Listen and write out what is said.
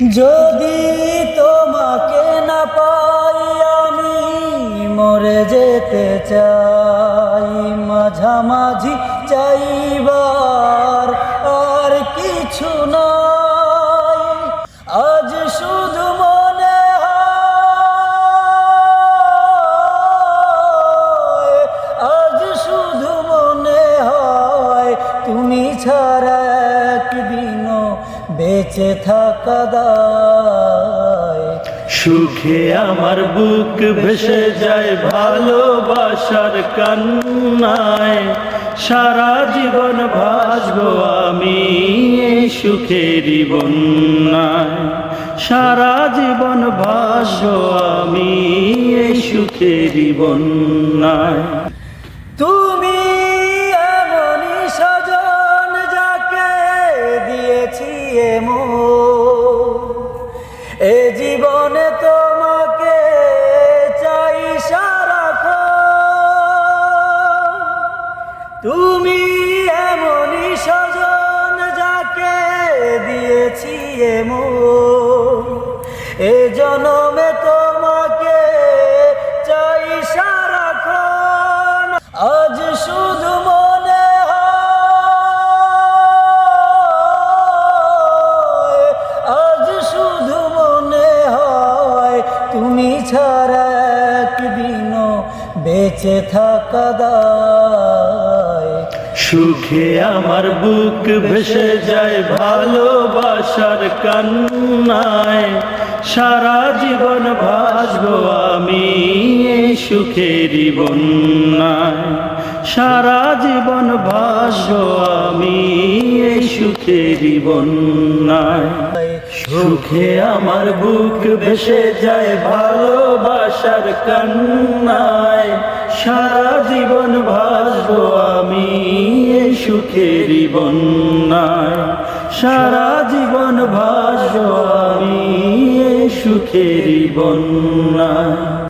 যদি তোমাকে না পাই, আমি মরে যেতে চাই। মাঝামাঝি চাইবার আর কিছু নাই। আজ শুধু মনে হয়, আজ শুধু মনে হয়, তুমি ছাড়া একদিনও বেঁচে থাকা দায়। সুখে আমার বুক ভেসে যায় ভালোবাসার কান্নায়। সারা জীবন ভাসবো আমি এই সুখেরই বন্যায়। সারা জীবন ভাসবো আমি এই সুখেরই বন্যায়। তুমি এ জীবনে তোমাকে চাই সারা তুমি এমনই সজন যাকে দিয়েছি এমন। এ জনমে ছাড়া একদিনও বেঁচে থাকা দায়। সুখে আমার বুক ভেসে যায় ভালোবাসার কান্নায়। সারা জীবন ভাসবো আমি সুখেরই বন্যায়। সারা জীবন ভাসবো আমি এই সুখেরই বন্যায় সুখে আমার বুক ভেসে যায় ভালোবাসার কান্নায়। সারা জীবন ভাসবো আমি সুখেরই বন্যায় সারা জীবন ভাসবো আমি সুখেরই বন্যায়